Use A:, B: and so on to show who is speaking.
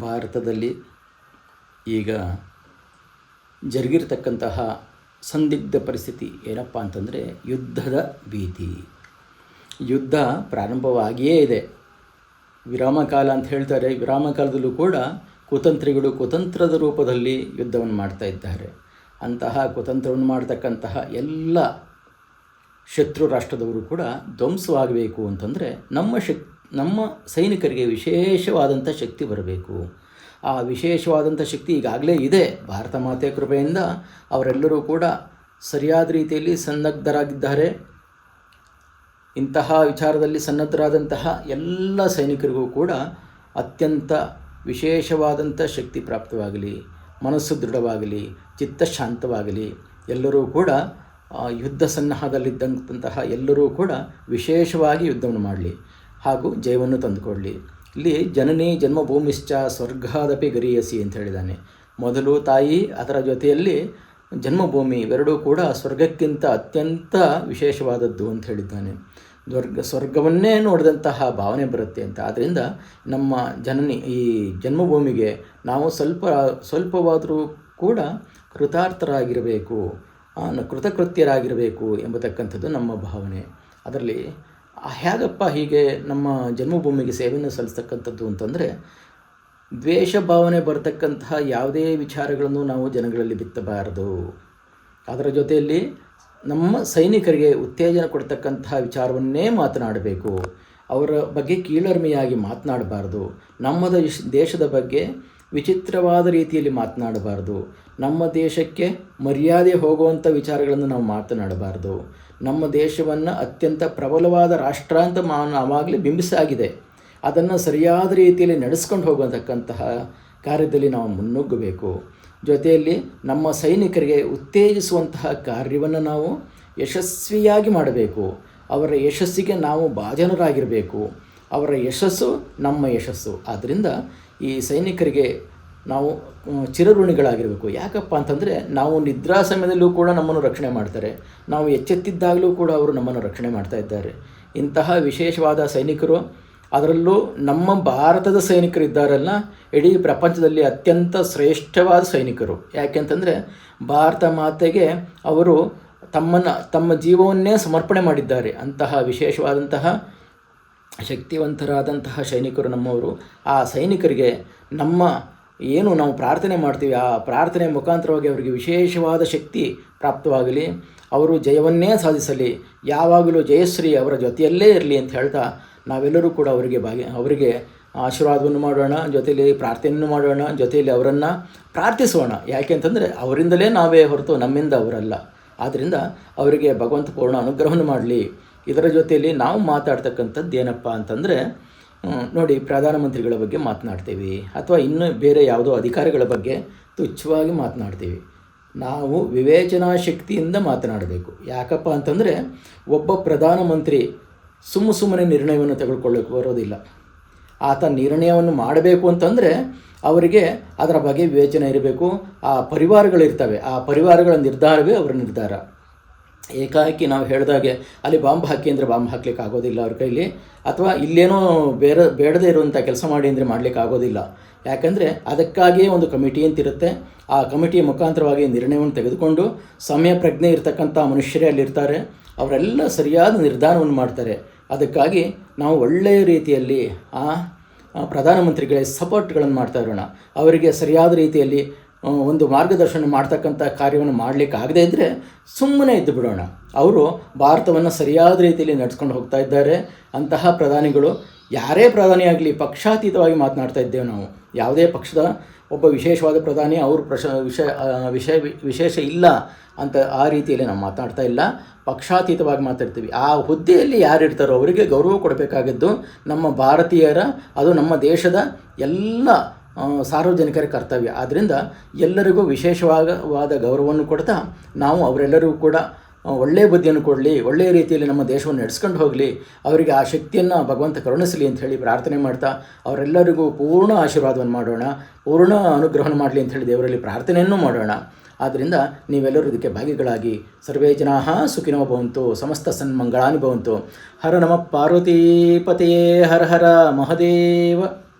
A: ಭಾರತದಲ್ಲಿ ಈಗ ಜರುಗಿರ್ತಕ್ಕಂತಹ ಸಂದಿಗ್ಧ ಪರಿಸ್ಥಿತಿ ಏನಪ್ಪ ಅಂತಂದರೆ ಯುದ್ಧದ ಭೀತಿ. ಯುದ್ಧ ಪ್ರಾರಂಭವಾಗಿಯೇ ಇದೆ. ವಿರಾಮ ಕಾಲ ಅಂತ ಹೇಳ್ತಾರೆ. ವಿರಾಮ ಕಾಲದಲ್ಲೂ ಕೂಡ ಕುತಂತ್ರಿಗಳು ಕುತಂತ್ರದ ರೂಪದಲ್ಲಿ ಯುದ್ಧವನ್ನು ಮಾಡ್ತಾ ಇದ್ದಾರೆ. ಅಂತಹ ಕುತಂತ್ರವನ್ನು ಮಾಡ್ತಕ್ಕಂತಹ ಎಲ್ಲ ಶತ್ರು ರಾಷ್ಟ್ರದವರು ಕೂಡ ಧ್ವಂಸವಾಗಬೇಕು ಅಂತಂದರೆ ನಮ್ಮ ಶಕ್ ನಮ್ಮ ಸೈನಿಕರಿಗೆ ವಿಶೇಷವಾದಂಥ ಶಕ್ತಿ ಬರಬೇಕು. ಆ ವಿಶೇಷವಾದಂಥ ಶಕ್ತಿ ಈಗಾಗಲೇ ಇದೆ. ಭಾರತ ಮಾತೆ ಕೃಪೆಯಿಂದ ಅವರೆಲ್ಲರೂ ಕೂಡ ಸರಿಯಾದ ರೀತಿಯಲ್ಲಿ ಸನ್ನದ್ಧರಾಗಿದ್ದಾರೆ. ಇಂತಹ ವಿಚಾರದಲ್ಲಿ ಸನ್ನದ್ಧರಾದಂತಹ ಎಲ್ಲ ಸೈನಿಕರಿಗೂ ಕೂಡ ಅತ್ಯಂತ ವಿಶೇಷವಾದಂಥ ಶಕ್ತಿ ಪ್ರಾಪ್ತವಾಗಲಿ, ಮನಸ್ಸು ದೃಢವಾಗಲಿ, ಚಿತ್ತ ಶಾಂತವಾಗಲಿ, ಎಲ್ಲರೂ ಕೂಡ ಯುದ್ಧ ಸನ್ನಾಹದಲ್ಲಿದ್ದಂತಹ ಎಲ್ಲರೂ ಕೂಡ ವಿಶೇಷವಾಗಿ ಯುದ್ಧವನ್ನು ಮಾಡಲಿ. ಹಾಗೂ ಜಯವನ್ನು ತಂದುಕೊಳ್ಳಿ. ಇಲ್ಲಿ ಜನನಿ ಜನ್ಮಭೂಮಿಶ್ಚ ಸ್ವರ್ಗಾದಪಿ ಗರಿಯಸಿ ಅಂತ ಹೇಳಿದ್ದಾನೆ. ಮೊದಲು ತಾಯಿ, ಅದರ ಜೊತೆಯಲ್ಲಿ ಜನ್ಮಭೂಮಿ ಇವೆರಡೂ ಕೂಡ ಸ್ವರ್ಗಕ್ಕಿಂತ ಅತ್ಯಂತ ವಿಶೇಷವಾದದ್ದು ಅಂತ ಹೇಳಿದ್ದಾನೆ. ಸ್ವರ್ಗ, ಸ್ವರ್ಗವನ್ನೇ ನೋಡಿದಂತಹ ಭಾವನೆ ಬರುತ್ತೆ ಅಂತ. ಆದ್ದರಿಂದ ನಮ್ಮ ಜನನಿ ಈ ಜನ್ಮಭೂಮಿಗೆ ನಾವು ಸ್ವಲ್ಪ, ಸ್ವಲ್ಪವಾದರೂ ಕೂಡ ಕೃತಾರ್ಥರಾಗಿರಬೇಕು ಕೃತಕೃತ್ಯರಾಗಿರಬೇಕು ಎಂಬತಕ್ಕಂಥದ್ದು ನಮ್ಮ ಭಾವನೆ. ಅದರಲ್ಲಿ ಹೇಗಪ್ಪ ಹೀಗೆ ನಮ್ಮ ಜನ್ಮಭೂಮಿಗೆ ಸೇವೆಯನ್ನು ಸಲ್ಲಿಸ್ತಕ್ಕಂಥದ್ದು ಅಂತಂದರೆ ದ್ವೇಷ ಭಾವನೆ ಬರತಕ್ಕಂತಹ ಯಾವುದೇ ವಿಚಾರಗಳನ್ನು ನಾವು ಜನಗಳಲ್ಲಿ ಬಿತ್ತಬಾರದು. ಅದರ ಜೊತೆಯಲ್ಲಿ ನಮ್ಮ ಸೈನಿಕರಿಗೆ ಉತ್ತೇಜನ ಕೊಡ್ತಕ್ಕಂತಹ ವಿಚಾರವನ್ನೇ ಮಾತನಾಡಬೇಕು. ಅವರ ಬಗ್ಗೆ ಕೀಳರ್ಮೆಯಾಗಿ ಮಾತನಾಡಬಾರ್ದು. ನಮ್ಮದ ದೇಶ ದೇಶದ ಬಗ್ಗೆ ವಿಚಿತ್ರವಾದ ರೀತಿಯಲ್ಲಿ ಮಾತನಾಡಬಾರ್ದು. ನಮ್ಮ ದೇಶಕ್ಕೆ ಮರ್ಯಾದೆ ಹೋಗುವಂಥ ವಿಚಾರಗಳನ್ನು ನಾವು ಮಾತನಾಡಬಾರ್ದು. ನಮ್ಮ ದೇಶವನ್ನು ಅತ್ಯಂತ ಪ್ರಬಲವಾದ ರಾಷ್ಟ್ರ ಅಂತ ನಾವಾಗಲೇ ಬಿಂಬಿಸಾಗಿದೆ. ಅದನ್ನು ಸರಿಯಾದ ರೀತಿಯಲ್ಲಿ ನಡೆಸ್ಕೊಂಡು ಹೋಗತಕ್ಕಂತಹ ಕಾರ್ಯದಲ್ಲಿ ನಾವು ಮುನ್ನುಗ್ಗಬೇಕು. ಜೊತೆಯಲ್ಲಿ ನಮ್ಮ ಸೈನಿಕರಿಗೆ ಉತ್ತೇಜಿಸುವಂತಹ ಕಾರ್ಯವನ್ನು ನಾವು ಯಶಸ್ವಿಯಾಗಿ ಮಾಡಬೇಕು. ಅವರ ಯಶಸ್ಸಿಗೆ ನಾವು ಭಾಜನರಾಗಿರಬೇಕು. ಅವರ ಯಶಸ್ಸು ನಮ್ಮ ಯಶಸ್ಸು. ಆದ್ದರಿಂದ ಈ ಸೈನಿಕರಿಗೆ ನಾವು ಚಿರಋಣಿಗಳಾಗಿರಬೇಕು. ಯಾಕಪ್ಪ ಅಂತಂದರೆ ನಾವು ನಿದ್ರಾ ಸಮಯದಲ್ಲೂ ಕೂಡ ನಮ್ಮನ್ನು ರಕ್ಷಣೆ ಮಾಡ್ತಾರೆ. ನಾವು ಎಚ್ಚೆತ್ತಿದ್ದಾಗಲೂ ಕೂಡ ಅವರು ನಮ್ಮನ್ನು ರಕ್ಷಣೆ ಮಾಡ್ತಾ ಇದ್ದಾರೆ. ಇಂತಹ ವಿಶೇಷವಾದ ಸೈನಿಕರು, ಅದರಲ್ಲೂ ನಮ್ಮ ಭಾರತದ ಸೈನಿಕರು ಇದ್ದಾರಲ್ಲ, ಇಡೀ ಪ್ರಪಂಚದಲ್ಲಿ ಅತ್ಯಂತ ಶ್ರೇಷ್ಠವಾದ ಸೈನಿಕರು. ಯಾಕೆಂತಂದರೆ ಭಾರತ ಮಾತೆಗೆ ಅವರು ತಮ್ಮನ್ನು, ತಮ್ಮ ಜೀವವನ್ನೇ ಸಮರ್ಪಣೆ ಮಾಡಿದ್ದಾರೆ. ಅಂತಹ ವಿಶೇಷವಾದಂತಹ ಶಕ್ತಿವಂತರಾದಂತಹ ಸೈನಿಕರು ನಮ್ಮವರು. ಆ ಸೈನಿಕರಿಗೆ ನಮ್ಮ ಏನು ನಾವು ಪ್ರಾರ್ಥನೆ ಮಾಡ್ತೀವಿ, ಆ ಪ್ರಾರ್ಥನೆ ಮುಖಾಂತರವಾಗಿ ಅವರಿಗೆ ವಿಶೇಷವಾದ ಶಕ್ತಿ ಪ್ರಾಪ್ತವಾಗಲಿ, ಅವರು ಜಯವನ್ನೇ ಸಾಧಿಸಲಿ, ಯಾವಾಗಲೂ ಜಯಶ್ರೀ ಅವರ ಜೊತೆಯಲ್ಲೇ ಇರಲಿ ಅಂತ ಹೇಳ್ತಾ ನಾವೆಲ್ಲರೂ ಕೂಡ ಅವರಿಗೆ ಭಾಗ್ಯ ಅವರಿಗೆ ಆಶೀರ್ವಾದವನ್ನು ಮಾಡೋಣ, ಜೊತೆಯಲ್ಲಿ ಪ್ರಾರ್ಥನೆಯನ್ನು ಮಾಡೋಣ, ಜೊತೆಯಲ್ಲಿ ಅವರನ್ನು ಪ್ರಾರ್ಥಿಸೋಣ. ಯಾಕೆ ಅಂತಂದರೆ ಅವರಿಂದಲೇ ನಾವೇ ಹೊರತು ನಮ್ಮಿಂದ ಅವರಲ್ಲ. ಆದ್ದರಿಂದ ಅವರಿಗೆ ಭಗವಂತ ಪೂರ್ಣ ಅನುಗ್ರಹವನ್ನು ಮಾಡಲಿ. ಇದರ ಜೊತೆಯಲ್ಲಿ ನಾವು ಮಾತಾಡ್ತಕ್ಕಂಥದ್ದು ಏನಪ್ಪ ಅಂತಂದರೆ ನೋಡಿ, ಪ್ರಧಾನಮಂತ್ರಿಗಳ ಬಗ್ಗೆ ಮಾತನಾಡ್ತೀವಿ, ಅಥವಾ ಇನ್ನೂ ಬೇರೆ ಯಾವುದೋ ಅಧಿಕಾರಿಗಳ ಬಗ್ಗೆ ತುಚ್ಛವಾಗಿ ಮಾತನಾಡ್ತೀವಿ. ನಾವು ವಿವೇಚನಾ ಶಕ್ತಿಯಿಂದ ಮಾತನಾಡಬೇಕು. ಯಾಕಪ್ಪ ಅಂತಂದರೆ, ಒಬ್ಬ ಪ್ರಧಾನಮಂತ್ರಿ ಸುಮ್ಮ ಸುಮ್ಮನೆ ನಿರ್ಣಯವನ್ನು ತೆಗೆದುಕೊಳ್ಳೋಕೆ ಬರೋದಿಲ್ಲ. ಆತ ನಿರ್ಣಯವನ್ನು ಮಾಡಬೇಕು ಅಂತಂದರೆ, ಅವರಿಗೆ ಅದರ ಬಗ್ಗೆ ವಿವೇಚನೆ ಇರಬೇಕು, ಆ ಪರಿವಾರಗಳಿರ್ತವೆ, ಆ ಪರಿವಾರಗಳ ನಿರ್ಧಾರವೇ ಅವರ ನಿರ್ಧಾರ. ಏಕಾಏಕಿ ನಾವು ಹೇಳಿದಾಗೆ ಅಲ್ಲಿ ಬಾಂಬ್ ಹಾಕಿ ಅಂದರೆ ಬಾಂಬ್ ಹಾಕ್ಲಿಕ್ಕೆ ಆಗೋದಿಲ್ಲ ಅವ್ರ ಕೈಲಿ. ಅಥವಾ ಇಲ್ಲೇನೋ ಬೇರೆ ಬೇಡದೇ ಇರುವಂಥ ಕೆಲಸ ಮಾಡಿ ಅಂದರೆ ಮಾಡಲಿಕ್ಕೆ ಆಗೋದಿಲ್ಲ. ಯಾಕಂದರೆ ಅದಕ್ಕಾಗಿಯೇ ಒಂದು ಕಮಿಟಿ ಅಂತಿರುತ್ತೆ. ಆ ಕಮಿಟಿಯ ಮುಖಾಂತರವಾಗಿ ನಿರ್ಣಯವನ್ನು ತೆಗೆದುಕೊಂಡು ಸಮಯ ಪ್ರಜ್ಞೆ ಇರತಕ್ಕಂಥ ಮನುಷ್ಯರೇ ಅಲ್ಲಿರ್ತಾರೆ. ಅವರೆಲ್ಲ ಸರಿಯಾದ ನಿರ್ಧಾರವನ್ನು ಮಾಡ್ತಾರೆ. ಅದಕ್ಕಾಗಿ ನಾವು ಒಳ್ಳೆಯ ರೀತಿಯಲ್ಲಿ ಆ ಪ್ರಧಾನಮಂತ್ರಿಗಳ ಸಪೋರ್ಟ್ಗಳನ್ನು ಮಾಡ್ತಾ ಇರೋಣ. ಅವರಿಗೆ ಸರಿಯಾದ ರೀತಿಯಲ್ಲಿ ಒಂದು ಮಾರ್ಗದರ್ಶನ ಮಾಡ್ತಕ್ಕಂಥ ಕಾರ್ಯವನ್ನು ಮಾಡಲಿಕ್ಕೆ ಆಗದೇ ಇದ್ದರೆ ಸುಮ್ಮನೆ ಇದ್ದು ಬಿಡೋಣ. ಅವರು ಭಾರತವನ್ನು ಸರಿಯಾದ ರೀತಿಯಲ್ಲಿ ನಡೆಸ್ಕೊಂಡು ಹೋಗ್ತಾ ಇದ್ದಾರೆ. ಅಂತಹ ಪ್ರಧಾನಿಗಳು ಯಾರೇ ಪ್ರಧಾನಿಯಾಗಲಿ ಪಕ್ಷಾತೀತವಾಗಿ ಮಾತನಾಡ್ತಾ ಇದ್ದೇವೆ ನಾವು. ಯಾವುದೇ ಪಕ್ಷದ ಒಬ್ಬ ವಿಶೇಷವಾದ ಪ್ರಧಾನಿ ಅವರು ಪ್ರಶ ವಿಷಯ ವಿಷಯ ವಿಶೇಷ ಇಲ್ಲ ಅಂತ ಆ ರೀತಿಯಲ್ಲಿ ನಾವು ಮಾತನಾಡ್ತಾ ಇಲ್ಲ. ಪಕ್ಷಾತೀತವಾಗಿ ಮಾತಾಡ್ತೀವಿ. ಆ ಹುದ್ದೆಯಲ್ಲಿ ಯಾರು ಇರ್ತಾರೋ ಅವರಿಗೆ ಗೌರವ ಕೊಡಬೇಕಾಗಿದ್ದು ನಮ್ಮ ಭಾರತೀಯರ, ಅದು ನಮ್ಮ ದೇಶದ ಎಲ್ಲ ಸಾರ್ವಜನಿಕರ ಕರ್ತವ್ಯ. ಆದ್ದರಿಂದ ಎಲ್ಲರಿಗೂ ವಿಶೇಷವಾದ ಗೌರವವನ್ನು ಕೊಡ್ತಾ ನಾವು ಅವರೆಲ್ಲರಿಗೂ ಕೂಡ ಒಳ್ಳೆಯ ಬುದ್ಧಿಯನ್ನು ಕೊಡಲಿ ಒಳ್ಳೆಯ ರೀತಿಯಲ್ಲಿ ನಮ್ಮ ದೇಶವನ್ನು ನಡೆಸ್ಕೊಂಡು ಹೋಗಲಿ, ಅವರಿಗೆ ಆ ಶಕ್ತಿಯನ್ನು ಭಗವಂತ ಕರುಣಿಸಲಿ ಅಂತ ಹೇಳಿ ಪ್ರಾರ್ಥನೆ ಮಾಡ್ತಾ ಅವರೆಲ್ಲರಿಗೂ ಪೂರ್ಣ ಆಶೀರ್ವಾದವನ್ನು ಮಾಡೋಣ, ಪೂರ್ಣ ಅನುಗ್ರಹವನ್ನು ಮಾಡಲಿ ಅಂತ ಹೇಳಿ ದೇವರಲ್ಲಿ ಪ್ರಾರ್ಥನೆಯನ್ನು ಮಾಡೋಣ. ಆದ್ದರಿಂದ ನೀವೆಲ್ಲರೂ ಇದಕ್ಕೆ ಭಾಗಿಗಳಾಗಿ ಸರ್ವೇ ಜನಾ ಸುಖಿನೋ ಭವಂತು, ಸಮಸ್ತ ಸನ್ಮಂಗಳಾನಿ ಭವಂತು ಹರ ನಮ ಪಾರ್ವತೀಪತೆಯೇ, ಹರ ಹರ ಮಹದೇವ.